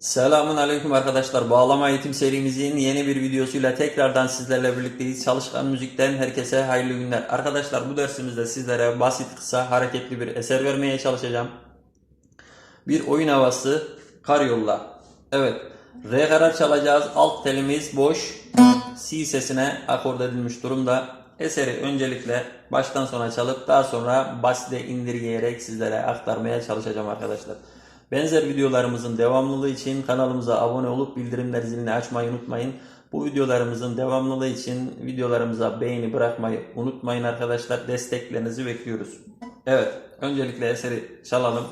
Selamun Aleyküm arkadaşlar. Bağlama eğitim serimizin yeni bir videosuyla tekrardan sizlerle birlikteyiz. Çalışkan Müzik'ten herkese hayırlı günler. Arkadaşlar bu dersimizde sizlere basit, kısa, hareketli bir eser vermeye çalışacağım. Bir oyun havası, karyolla. Evet, re karar çalacağız. Alt telimiz boş. Si sesine akord edilmiş durumda. Eseri öncelikle baştan sona çalıp daha sonra basite indirgeyerek sizlere aktarmaya çalışacağım arkadaşlar. Benzer videolarımızın devamlılığı için kanalımıza abone olup bildirimler zilini açmayı unutmayın. Bu videolarımızın devamlılığı için videolarımıza beğeni bırakmayı unutmayın arkadaşlar. Desteklerinizi bekliyoruz. Evet, öncelikle eseri çalalım.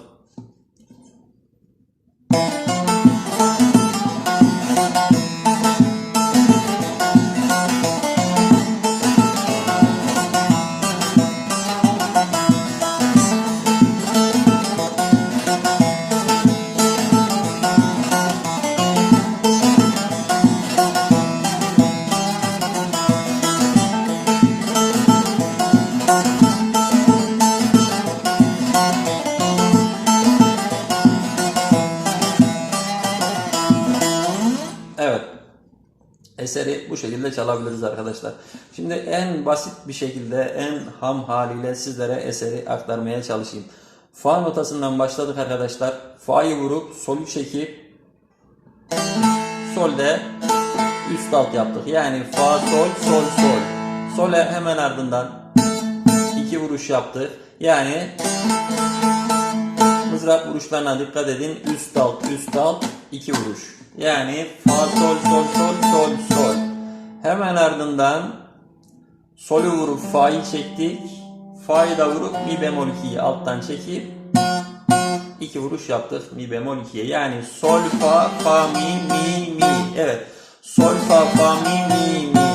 Eseri bu şekilde çalabiliriz arkadaşlar. Şimdi en basit bir şekilde en ham haliyle sizlere eseri aktarmaya çalışayım. Fa notasından başladık arkadaşlar. Fa'yı vurup solü çekip solde üst alt yaptık. Yani fa sol sol sol. Sole hemen ardından iki vuruş yaptık. Yani mızrak vuruşlarına dikkat edin. Üst alt üst alt iki vuruş. Yani fa sol sol sol sol sol. Hemen ardından solü vurup fa'yı çektik. Fa'yı da vurup mi bemol 2'yi alttan çekip iki vuruş yaptık mi bemol 2'ye. Yani sol fa fa mi mi mi. Evet. Sol fa fa mi mi mi.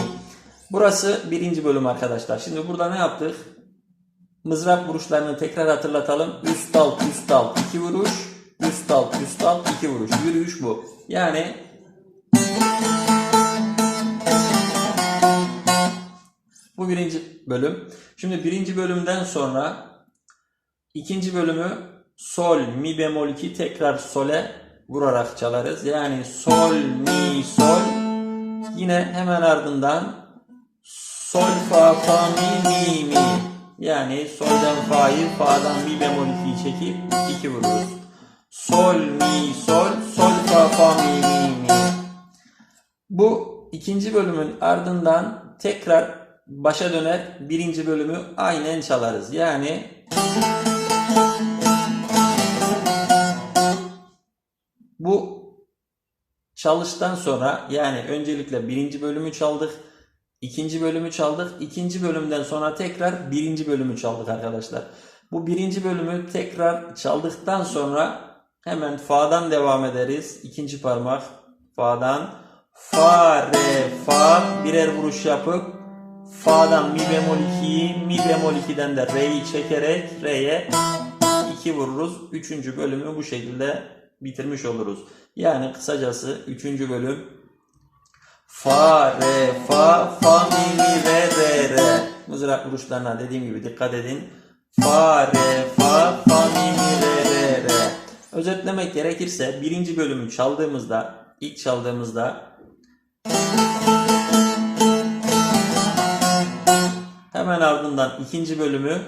Burası birinci bölüm arkadaşlar. Şimdi burada ne yaptık? Mızrak vuruşlarını tekrar hatırlatalım. Üst alt üst alt iki vuruş. Üst alt üst alt iki vuruş. Yürüyüş bu. Yani bu birinci bölüm. Şimdi birinci bölümden sonra ikinci bölümü sol mi bemol 2 tekrar sole vurarak çalarız. Yani sol mi sol yine hemen ardından sol fa fa mi mi mi yani soldan fa'yı fa'dan mi bemol 2'yi çekip 2 vururuz. Sol mi sol sol fa fa mi mi mi. Bu ikinci bölümün ardından tekrar başa döner birinci bölümü aynen çalarız. Yani bu çalıştan sonra yani öncelikle birinci bölümü çaldık. ikinci bölümü çaldık. ikinci bölümden sonra tekrar birinci bölümü çaldık arkadaşlar. Bu birinci bölümü tekrar çaldıktan sonra hemen fa'dan devam ederiz. İkinci parmak fa'dan fa re fa birer vuruş yapıp fa'dan mi bemol 2'yi mi bemol 2'den de re'yi çekerek re'ye 2 vururuz. Üçüncü bölümü bu şekilde bitirmiş oluruz. Yani kısacası üçüncü bölüm Fa, re, fa, fa, mi, mi, re, re, re. Mızrak vuruşlarına dediğim gibi dikkat edin. Fa, re, fa, fa, mi, mi. Özetlemek gerekirse birinci bölümü çaldığımızda, ilk çaldığımızda hemen ardından ikinci bölümü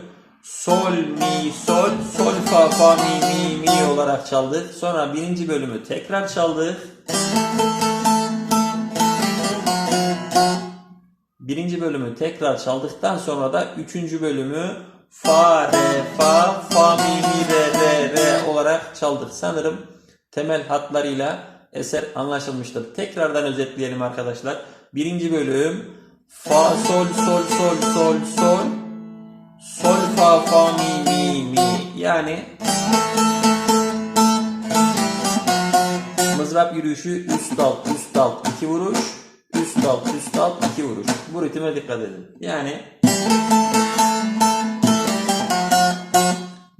sol, mi, sol, sol, fa, fa, mi, mi, mi olarak çaldık. Sonra birinci bölümü tekrar çaldık. birinci bölümü tekrar çaldıktan sonra da üçüncü bölümü fa re fa fa mi mi re re re olarak çaldık. Sanırım temel hatlarıyla eser anlaşılmıştır. Tekrardan özetleyelim arkadaşlar. Birinci bölüm fa sol sol sol sol sol sol fa fa mi mi mi yani mızrap yürüyüşü üst alt üst alt iki vuruş üst alt üst alt iki vuruş. Bu ritme dikkat edin. Yani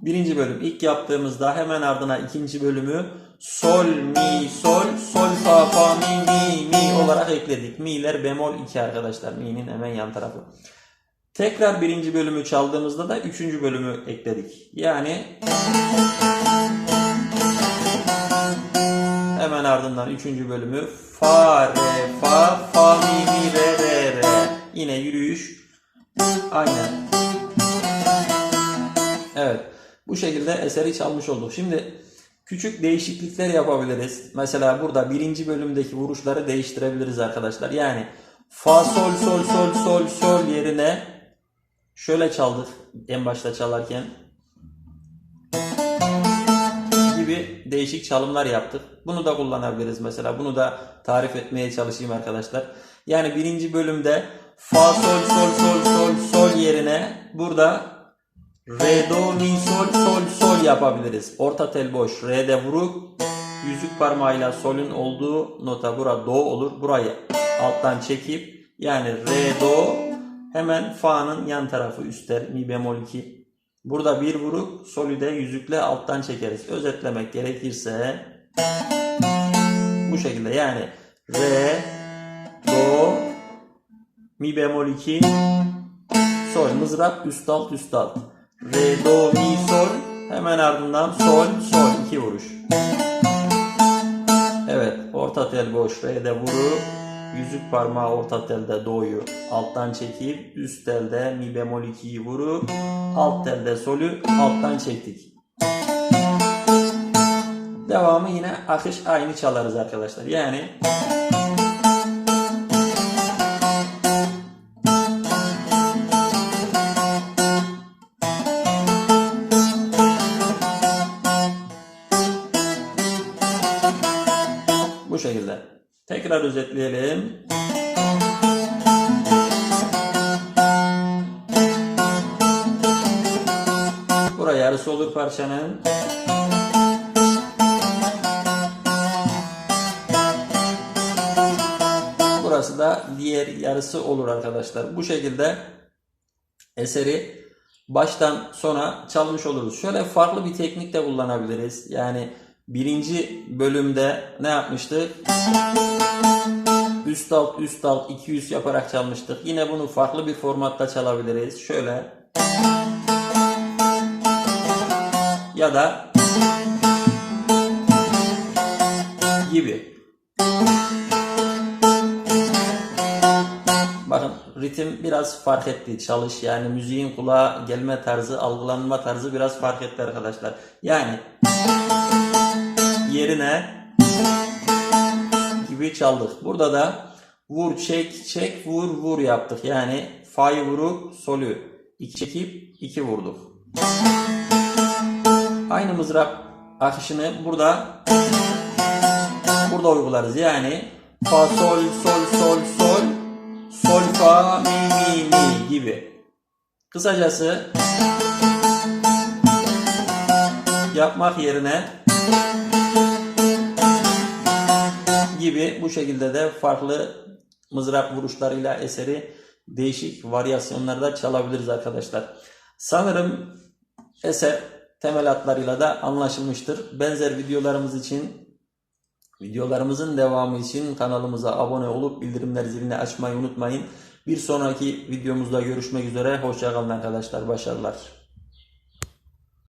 birinci bölüm ilk yaptığımızda hemen ardına ikinci bölümü sol mi sol sol fa fa mi mi mi olarak ekledik. Mi'ler bemol 2 arkadaşlar. Mi'nin hemen yan tarafı. Tekrar birinci bölümü çaldığımızda da üçüncü bölümü ekledik. Yani hemen ardından üçüncü bölümü fa re fa fa mi mi re re re. Yine yürüyüş. Aynen. Evet. Bu şekilde eseri çalmış olduk. Şimdi küçük değişiklikler yapabiliriz. Mesela burada birinci bölümdeki vuruşları değiştirebiliriz arkadaşlar. Yani fa sol sol sol sol sol yerine şöyle çaldık en başta çalarken gibi değişik çalımlar yaptık. Bunu da kullanabiliriz mesela. Bunu da tarif etmeye çalışayım arkadaşlar. Yani birinci bölümde fa sol sol sol sol sol yerine burada re do mi sol sol sol yapabiliriz. Orta tel boş. Re'de vuruk. Yüzük parmağıyla solün olduğu nota bura do olur. Burayı alttan çekip yani re do hemen fa'nın yan tarafı üstter mi bemol 2. Burada bir vuruk solü de yüzükle alttan çekeriz. Özetlemek gerekirse bu şekilde yani re do mi bemol 2 sol mızrap üst alt üst alt re do mi sol. Hemen ardından sol sol. İki vuruş. Evet orta tel boş. Re'de vuru yüzük parmağı orta telde do'yu alttan çekip üst telde mi bemol 2'yi vuru alt telde solü alttan çektik. Devamı yine akış aynı çalarız arkadaşlar. Yani Tekrar özetleyelim. Buraya yarısı olur parçanın. Burası da diğer yarısı olur arkadaşlar. Bu şekilde eseri baştan sona çalmış oluruz. Şöyle farklı bir teknik de kullanabiliriz. Yani birinci bölümde ne yapmıştık? Üst alt üst alt 200 yaparak çalmıştık. Yine bunu farklı bir formatta çalabiliriz. Şöyle. Ya da gibi. Bakın ritim biraz fark etti. Çalış yani müziğin kulağa gelme tarzı, algılanma tarzı biraz fark etti arkadaşlar. Yani yerine gibi çaldık. Burada da vur çek çek vur vur yaptık. Yani fa'yı vurup solü iki çekip iki vurduk. Aynı mızrap akışını burada burada uygularız. Yani fa sol sol sol sol sol fa mi mi mi gibi. Kısacası yapmak yerine gibi bu şekilde de farklı mızrap vuruşlarıyla eseri değişik varyasyonlarda çalabiliriz arkadaşlar. Sanırım eser temel hatlarıyla da anlaşılmıştır. Benzer videolarımız için videolarımızın devamı için kanalımıza abone olup bildirimler zilini açmayı unutmayın. Bir sonraki videomuzda görüşmek üzere. Hoşçakalın arkadaşlar. Başarılar.